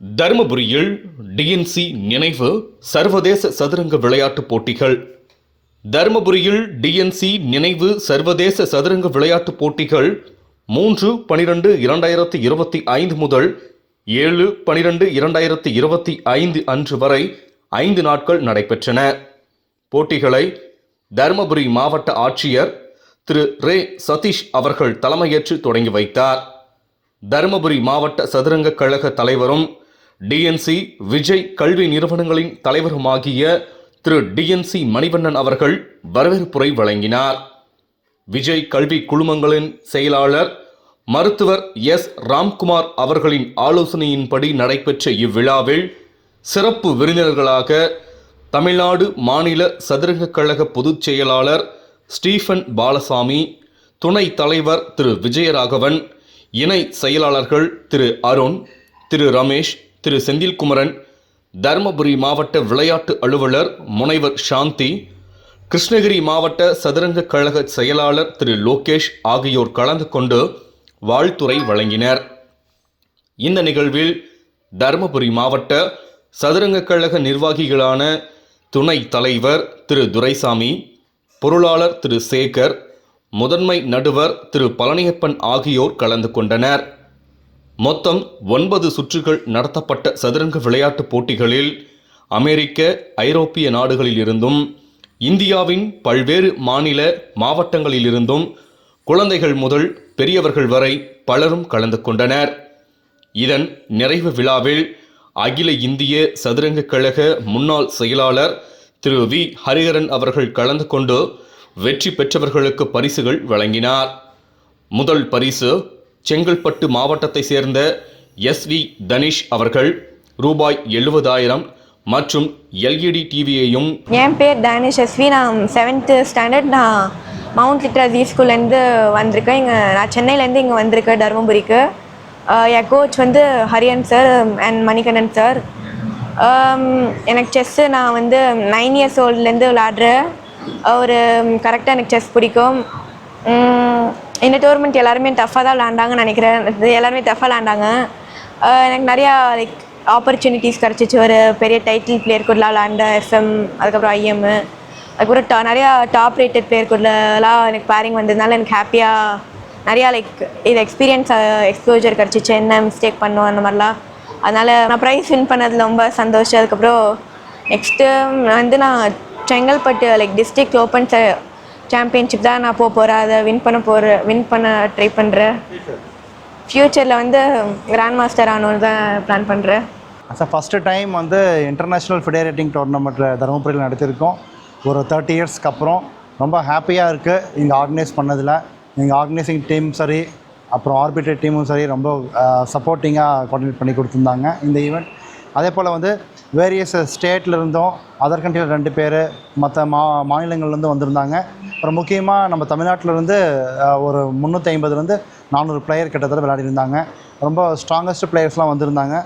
தருமபுரியில் டிஎன்சி நினைவு சர்வதேச சதுரங்க விளையாட்டுப் போட்டிகள். தருமபுரியில் டிஎன்சி நினைவு சர்வதேச சதுரங்க விளையாட்டுப் போட்டிகள் மூன்று பனிரெண்டு இரண்டாயிரத்தி இருபத்தி ஐந்து முதல் ஏழு பனிரெண்டு இரண்டாயிரத்தி இருபத்தி ஐந்து அன்று வரை ஐந்து நாட்கள் நடைபெற்றன. போட்டிகளை தருமபுரி மாவட்ட ஆட்சியர் திரு. ரே. சதீஷ் அவர்கள் தலைமையேற்று தொடங்கி வைத்தார். தருமபுரி மாவட்ட சதுரங்க கழக தலைவரும் டிஎன்சி விஜய் கல்வி நிறுவனங்களின் தலைவருமாகிய திரு டிஎன்சி மணிவண்ணன் அவர்கள் வரவேற்புரை வழங்கினார். விஜய் கல்வி குழுமங்களின் செயலாளர் மருத்துவர் எஸ். ராம்குமார் அவர்களின் ஆலோசனையின்படி நடைபெற்ற இவ்விழாவில் சிறப்பு விருந்தினர்களாக தமிழ்நாடு மாநில சதுரங்க கழக பொதுச் செயலாளர் ஸ்டீஃபன் பாலசாமி துணை தலைவர் திரு. விஜயராகவன் இணை செயலாளர்கள் திரு. அருண் திரு. ரமேஷ் திரு செந்தில்குமரன் தருமபுரி மாவட்ட விளையாட்டு அலுவலர் முனைவர் சாந்தி கிருஷ்ணகிரி மாவட்ட சதுரங்க கழக செயலாளர் திரு லோகேஷ் ஆகியோர் கலந்து கொண்டு வாழ்த்துறை வழங்கினர். இந்த நிகழ்வில் தருமபுரி மாவட்ட சதுரங்க கழக நிர்வாகிகளான துணை தலைவர் திரு துரைசாமி பொருளாளர் திரு சேகர் முதன்மை நடுவர் திரு பழனியப்பன் ஆகியோர் கலந்து கொண்டனர். மொத்தம் ஒன்பது சுற்றுகள் நடத்தப்பட்ட சதுரங்க விளையாட்டுப் போட்டிகளில் அமெரிக்க ஐரோப்பிய நாடுகளிலிருந்தும் இந்தியாவின் பல்வேறு மாநில மாவட்டங்களிலிருந்தும் குழந்தைகள் முதல் பெரியவர்கள் வரை பலரும் கலந்து கொண்டனர். இதன் நிறைவு விழாவில் அகில இந்திய சதுரங்க கழக முன்னாள் செயலாளர் திரு வி. ஹரிஹரன் அவர்கள் கலந்து கொண்டு வெற்றி பெற்றவர்களுக்கு பரிசுகள் வழங்கினார். முதல் பரிசு செங்கல்பட்டு மாவட்டத்தை சேர்ந்த எஸ் வி தனிஷ் அவர்கள் ரூபாய் எழுபதாயிரம் மற்றும் எல்இடி டிவியையும் என் பேர் டேனிஷ் எஸ்வி நான் செவன்த்து ஸ்டாண்டர்ட் நான் மவுண்ட் லிட்ரஸி ஸ்கூல்லேருந்து வந்திருக்கேன். இங்கே நான் சென்னையிலேருந்து இங்கே வந்திருக்கேன் தருமபுரிக்கு. என் கோச் வந்து Hariyan sir and Manikandan sir எனக்கு செஸ்ஸு நான் வந்து நைன் இயர்ஸ் ஓல்ட்லேருந்து விளாட்றேன். ஒரு கரெக்டாக எனக்கு செஸ் பிடிக்கும். இந்த டோர்மெண்ட் எல்லாருமே டஃப்பாக தான் விளாண்டாங்கன்னு நினைக்கிறேன். எல்லாருமே டஃப்பாக விளாண்டாங்க எனக்கு நிறையா லைக் ஆப்பர்ச்சுனிட்டிஸ் கிடச்சிச்சு. ஒரு பெரிய டைட்டில் பிளேயர் கூடலாம் விளாண்ட எஃப்எம் அதுக்கப்புறம் ஐஎம்மு அதுக்கப்புறம் டா நிறையா டாப் ரேட்டட் பிளேயர் கூடலாம் எனக்கு பேரிங் வந்ததுனால எனக்கு ஹாப்பியாக நிறையா லைக் இது எக்ஸ்பீரியன்ஸ் எக்ஸ்போஜர் கிடச்சிச்சு. என்ன மிஸ்டேக் பண்ணோம் அந்த மாதிரிலாம். அதனால் நான் ப்ரைஸ் வின் பண்ணதில் ரொம்ப சந்தோஷம். அதுக்கப்புறம் நெக்ஸ்ட்டு வந்து நான் Chengalpattu like district open championship தான் நான் போக போகிறேன் அதை வின் பண்ண போகிறேன் வின் பண்ண ட்ரை பண்ணுறேன் ஃப்யூச்சரில் வந்து கிராண்ட் மாஸ்டர் ஆகணுன்னு தான் பிளான் பண்ணுறேன் அஸ் ஃபஸ்ட்டு டைம் வந்து இன்டர்நேஷ்னல் ஃபிடேரேட்டிங் டோர்னமெண்ட் தருமபுரியில் நடத்தியிருக்கோம். ஒரு தேர்ட்டி இயர்ஸ்க்கு அப்புறம் ரொம்ப ஹாப்பியாக இருக்குது இங்கே ஆர்கனைஸ் பண்ணதில். எங்கள் ஆர்கனைசிங் டீம் சரி அப்புறம் ஆர்பிட்டர் டீமும் சரி ரொம்ப சப்போர்ட்டிங்காக கோஆர்டினேட் பண்ணி கொடுத்துருந்தாங்க. இந்த ஈவெண்ட் அதே போல் வந்து வேரியஸ் ஸ்டேட்டில் இருந்தும் அதர் கண்ட்ரியில் ரெண்டு பேர் மற்ற மா மாநிலங்கள்லேருந்து வந்திருந்தாங்க. அப்புறம் முக்கியமாக நம்ம தமிழ்நாட்டிலேருந்து ஒரு முந்நூற்றி ஐம்பதுலேருந்து நானூறு பிளேயர் கிட்டத்தட்ட விளையாடிருந்தாங்க ரொம்ப ஸ்ட்ராங்கஸ்ட் பிளேயர்ஸ்லாம் வந்திருந்தாங்க.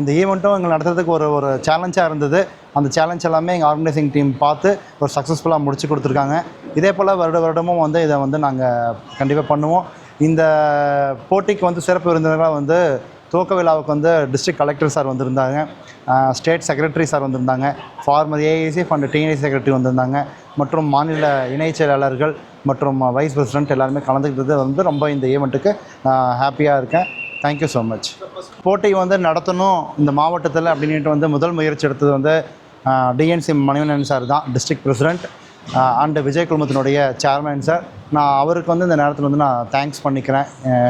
இந்த ஈவெண்ட்டும் எங்களை நடத்துறதுக்கு ஒரு ஒரு சேலஞ்சாக இருந்தது. அந்த சேலஞ்ச் எல்லாமே எங்கள் ஆர்கனைசிங் டீம் பார்த்து ஒரு சக்ஸஸ்ஃபுல்லாக முடிச்சு கொடுத்துருக்காங்க. இதே போல் வருட வருடமும் வந்து இதை வந்து நாங்கள் கண்டிப்பாக பண்ணுவோம். இந்த போட்டிக்கு வந்து சிறப்பு விருந்தினர்களாக வந்து துவக்க விழாவுக்கு வந்து டிஸ்ட்ரிக்ட் கலெக்டர் சார் வந்திருந்தாங்க. ஸ்டேட் செக்ரட்டரி சார் வந்திருந்தாங்க. Former AICF and TNI secretary வந்திருந்தாங்க. மற்றும் மாநில இணைச் செயலாளர்கள் மற்றும் வைஸ் பிரசிடென்ட் எல்லாருமே கலந்துக்கிட்டது வந்து ரொம்ப இந்த ஈவெண்ட்டுக்கு ஹாப்பியாக இருக்கேன். தேங்க்யூ ஸோ மச் போட்டி வந்து நடத்தணும் இந்த மாவட்டத்தில் அப்படின்ட்டு வந்து முதல் முயற்சி எடுத்தது வந்து டிஎன்சி மணிவனன் சார் தான் டிஸ்ட்ரிக்ட் பிரசிடென்ட் அண்டு விஜய் குழுமத்தினுடைய சேர்மேன் சார். நான் அவருக்கு வந்து இந்த நேரத்தில் வந்து நான் தேங்க்ஸ் பண்ணிக்கிறேன்.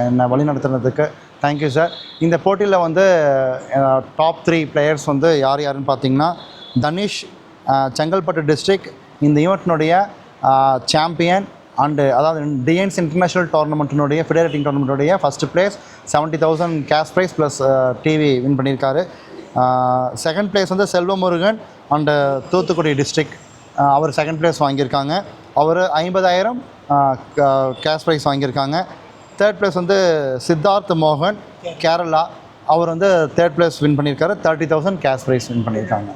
என்னை வழி நடத்துனதுக்கு. தேங்க்யூ சார் இந்த போட்டியில் வந்து டாப் த்ரீ பிளேயர்ஸ் வந்து யார் யாருன்னு பார்த்தீங்கன்னா தனிஷ் செங்கல்பட்டு டிஸ்ட்ரிக்ட் இந்த ஈவெண்ட்னுடைய சாம்பியன் அண்டு அதாவது டிஎன்ஸ் இன்டர்நேஷ்னல் டோர்னமெண்ட்டினுடைய FIDE rating டோர்னமெண்ட்டுடைய first place seventy thousand cash prize plus TV win பண்ணியிருக்காரு. செகண்ட் பிளேஸ் வந்து செல்வமுருகன் அண்டு தூத்துக்குடி டிஸ்ட்ரிக்ட் அவர் செகண்ட் பிளேஸ் வாங்கியிருக்காங்க. அவர் ஐம்பதாயிரம் கேஷ் ப்ரைஸ் வாங்கியிருக்காங்க. தேர்ட் பிளேஸ் வந்து சித்தார்த் மோகன் கேரளா. அவர் வந்து தேர்ட் பிளேஸ் வின் பண்ணியிருக்காரு. Thirty thousand cash prize win பண்ணியிருக்காங்க.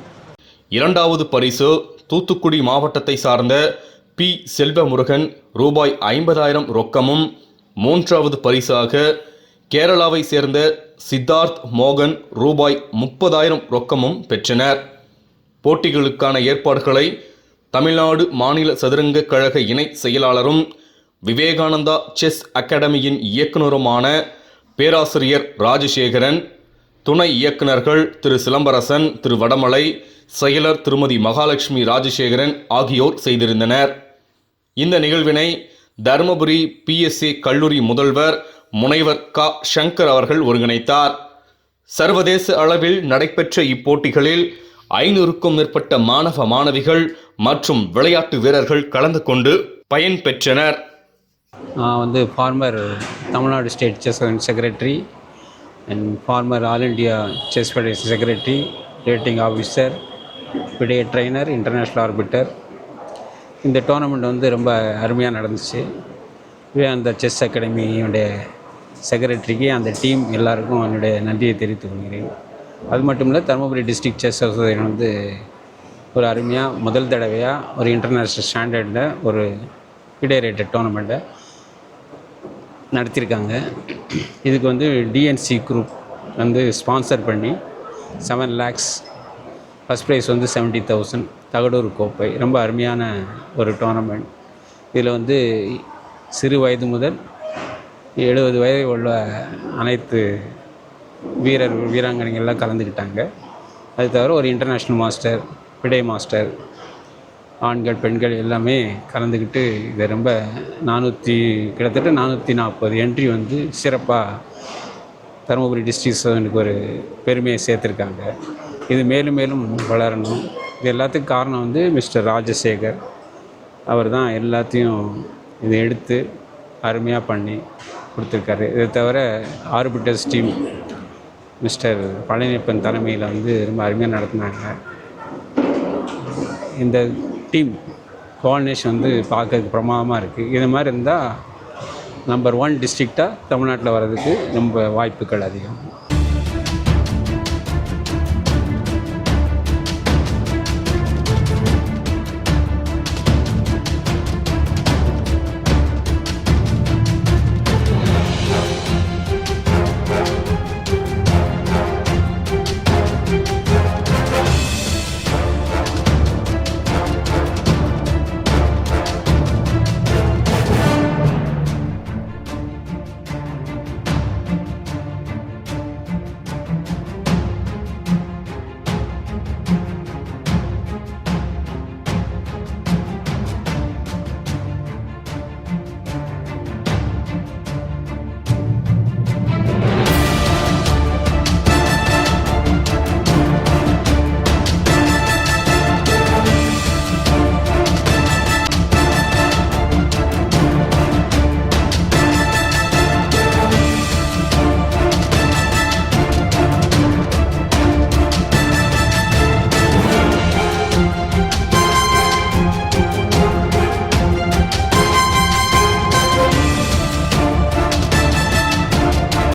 இரண்டாவது பரிசு தூத்துக்குடி மாவட்டத்தை சார்ந்த பி. செல்வமுருகன் ரூபாய் ஐம்பதாயிரம் ரொக்கமும். மூன்றாவது பரிசாக கேரளாவை சேர்ந்த சித்தார்த் மோகன் ரூபாய் முப்பதாயிரம் ரொக்கமும் பெற்றனர். போட்டிகளுக்கான ஏற்பாடுகளை தமிழ்நாடு மாநில சதுரங்க கழக இணை செயலாளரும் விவேகானந்தா செஸ் அகாடமியின் இயக்குனருமான பேராசிரியர் ராஜசேகரன் துணை இயக்குனர்கள் திரு சிலம்பரசன் திரு வடமலை செயலர் திருமதி மகாலட்சுமி ராஜசேகரன் ஆகியோர் செய்திருந்தனர். இந்த நிகழ்வினை தருமபுரி பிஎஸ்சி கல்லூரி முதல்வர் முனைவர் க. சங்கர் அவர்கள் ஒருங்கிணைத்தார். சர்வதேச அளவில் நடைபெற்ற இப்போட்டிகளில் ஐநூறுக்கும் மேற்பட்ட மாணவ மாணவிகள் மற்றும் விளையாட்டு வீரர்கள் கலந்து கொண்டு பயன் பெற்றனர். நான் வந்து former Tamil Nadu state chess secretary and former all India chess federation secretary rating officer FIDE trainer international arbiter இந்த டோர்னமெண்ட் வந்து ரொம்ப அருமையாக நடந்துச்சு. அந்த செஸ் அகாடமியுடைய செக்ரட்டரிக்கு அந்த டீம் எல்லாருக்கும் என்னுடைய நன்றியை தெரிவித்துக் கொள்கிறேன். அது மட்டும் இல்லை தருமபுரி டிஸ்ட்ரிக்ட் செஸ் அசோசியேஷன் வந்து ஒரு அருமையாக முதல் தடவையாக ஒரு இன்டர்நேஷ்னல் ஸ்டாண்டர்டில் ஒரு ஃபிடரேட்டட் டோர்னமெண்ட்டை நடத்தியிருக்காங்க. இதுக்கு வந்து டிஎன்சி குரூப் வந்து ஸ்பான்சர் பண்ணி செவன் லேக்ஸ் ஃபஸ்ட் ப்ரைஸ் வந்து செவன்ட்டி தௌசண்ட் தகடூர் கோப்பை ரொம்ப அருமையான ஒரு டோர்னமெண்ட் இதில் வந்து சிறு வயது முதல் எழுபது வயது உள்ள அனைத்து வீரர் வீராங்கனைகள்லாம் கலந்துக்கிட்டாங்க. அது தவிர ஒரு இன்டர்நேஷ்னல் மாஸ்டர் பிடே மாஸ்டர் ஆண்கள் பெண்கள் எல்லாமே கலந்துக்கிட்டு இதை ரொம்ப நானூற்றி கிட்டத்தட்ட நானூற்றி நாற்பது என்ட்ரி வந்து சிறப்பாக தருமபுரி டிஸ்ட்ரிக்ஸ் எனக்கு ஒரு பெருமையை சேர்த்துருக்காங்க. இது மேலும் மேலும் வளரணும். இது எல்லாத்துக்கும் காரணம் வந்து மிஸ்டர் ராஜசேகர். அவர் தான் எல்லாத்தையும் இதை எடுத்து அருமையாக பண்ணி கொடுத்துருக்காரு. இதை தவிர ஆர்பிட்டர்ஸ் டீம் மிஸ்டர் பழனியப்பன் தலைமையில் வந்து ரொம்ப அருமையாக நடத்தினாங்க. இந்த டீம் கோஆர்டினேஷன் வந்து பார்க்கறதுக்கு பிரமாதமாக இருக்குது இது மாதிரி இருந்தால் நம்பர் ஒன் டிஸ்ட்ரிக்டாக தமிழ்நாட்டில் வர்றதுக்கு ரொம்ப வாய்ப்புகள் அதிகம்.